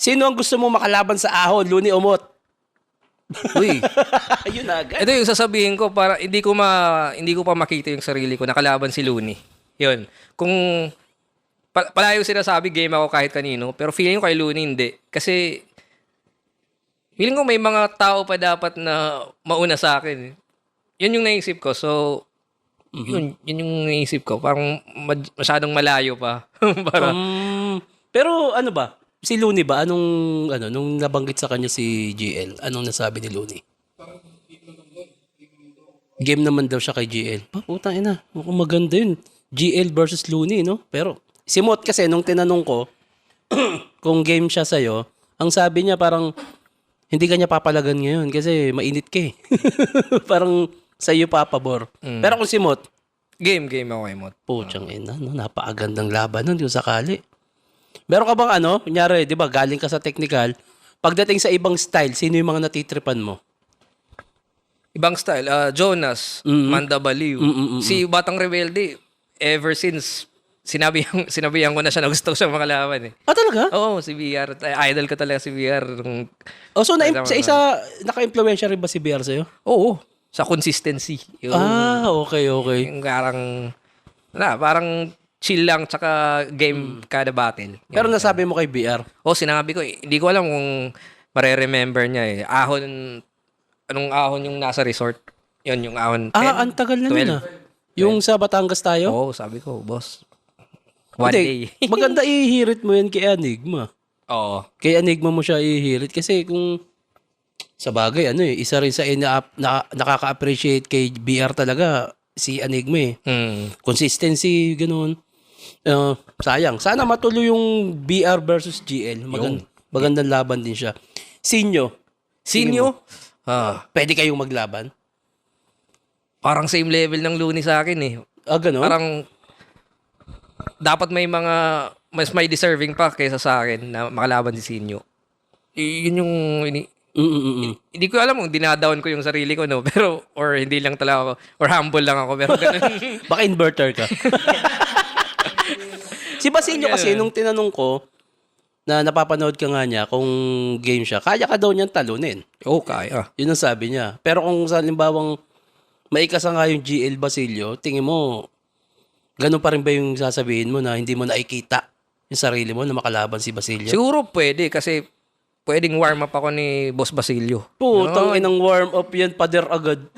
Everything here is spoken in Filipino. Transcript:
Sino ang gusto mo makalaban sa ahon, Luni Umot? Uy, Ayun na agad. ito yung sasabihin ko para hindi ko ma hindi ko pa makita yung sarili ko nakalaban si Looney. 'Yun. Kung pa, palayo sinasabi game ako kahit kanino, pero feeling ko kay Looney hindi kasi feeling ko may mga tao pa dapat na mauna sa akin. Yun yung naisip ko. So yun, yun yung naisip ko. Parang masyadong malayo pa. para Um, pero ano ba? Si Looney ba? Anong, ano, nung nabanggit sa kanya si GL, anong nasabi ni Looney? Game naman daw siya kay GL. Pa, putang ina. Mukhang maganda yun. GL versus Looney, no? Pero, si Mot kasi, nung tinanong ko, kung game siya sa'yo, ang sabi niya parang, hindi ka niya papalagan ngayon kasi mainit ka eh. parang sa'yo papabor. Pero kung si Mot, game game ako kay Mot. Putsang ina, no? napakagandang laban nun kung sakali. Meron ka bang ano, kunyari, di ba, galing ka sa technical, pagdating sa ibang style, sino yung mga natitripan mo? Ibang style. ah Jonas, Manda Baliw. Si Batang Rebelde, ever since, sinabi sinabihan ko na siya na gusto ko siyang makalaban eh. Ah, talaga? Oo, si VR. Ay, Idol ko talaga si VR. Nung, Oh, so, na, sa isa, naka-impluensya rin ba si BR sa'yo? oo, sa consistency. Yung, Ah, okay, okay. yung parang, na, parang chill lang tsaka game kada battle. Pero nasabi mo kay BR, Oh, sinabi ko, eh, hindi ko alam kung mare-remember niya eh. Ahon, anong ahon yung nasa resort? Yun, yung ahon. ah, 10, ang tagal na 12. nun ah. Yung sa Batangas tayo? Oo, sabi ko, boss. One Hindi, day. maganda ihirit mo yan kay Enigma. Oo. Kay Enigma mo siya ihirit kasi kung sa bagay, ano eh, isa rin sa ina na, nakaka-appreciate kay BR talaga si Enigma eh. Hmm. Consistency, ganun. Uh, sayang. Sana matuloy yung BR versus GL. Magand- magandang laban din siya. Sinyo, Sinyo? Ah, pwede kayong maglaban? parang same level ng Looney sa akin eh. Ah, ganun? Parang dapat may mga mas may deserving pa kaysa sa akin na makalaban si Sinyo. Y- Yun yung ini- Mm, mm, mm, mm. hindi ko alam kung dinadown ko yung sarili ko no pero or hindi lang talaga ako or humble lang ako pero ganun. Baka inverter ka. si Basilio kasi, nung tinanong ko, na napapanood ka nga niya kung game siya, kaya ka daw niyang talunin. oh, kaya. Yun ang sabi niya. Pero kung sa limbawang maikasa nga yung GL Basilio, tingin mo, ganun pa rin ba yung sasabihin mo na hindi mo nakikita yung sarili mo na makalaban si Basilio? Siguro pwede kasi pwedeng warm up ako ni Boss Basilio. Putang inang warm up yan, pader agad.